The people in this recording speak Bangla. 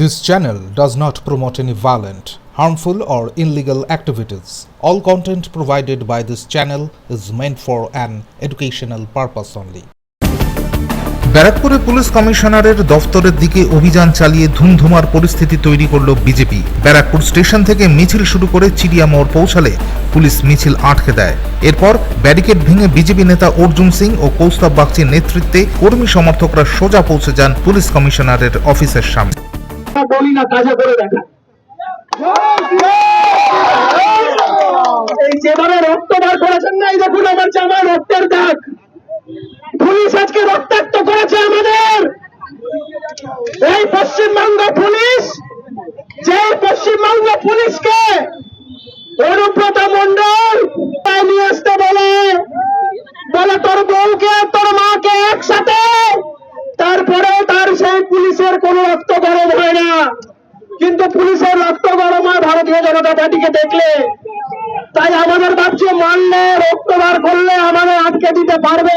This channel does not promote any violent, harmful, or illegal activities. All content provided by this channel is meant for an educational purpose only. ব্যারাকপুরে পুলিশ কমিশনারের দফতরের দিকে অভিযান চালিয়ে ধুমধুমার পরিস্থিতি তৈরি করল বিজেপি ব্যারাকপুর স্টেশন থেকে মিছিল শুরু করে চিড়িয়ামোড় পৌঁছালে পুলিশ মিছিল আটকে দেয় এরপর ব্যারিকেড ভেঙে বিজেপি নেতা অর্জুন সিং ও কৌস্তব বাগচির নেতৃত্বে কর্মী সমর্থকরা সোজা পৌঁছে যান পুলিশ কমিশনারের অফিসের সামনে বলি না কাজে করে দেখা। এই যেভাবে রক্ত বার করেছেন না, এই দেখুন আমার জামায় রক্তের দাগ। পুলিশ আজকে রক্তাক্ত করেছে আমাদের। এই পশ্চিমবঙ্গ পুলিশ যে পশ্চিমবঙ্গ পুলিশকে অনুব্রত মন্ডল তাই নিয়ে আসতে বলে। বলে তোর বউকে তোর মাকে একসাথে তারপরে তার সেই পুলিশের কোনো রক্ত গরম হয় না কিন্তু পুলিশের রক্ত গরম হয়, ভারতীয় জনতা পার্টিকে দেখলে। তাই আমাদের ভাবছে, মানলে, রক্ত বার করলে আমাদের আটকে দিতে পারবে।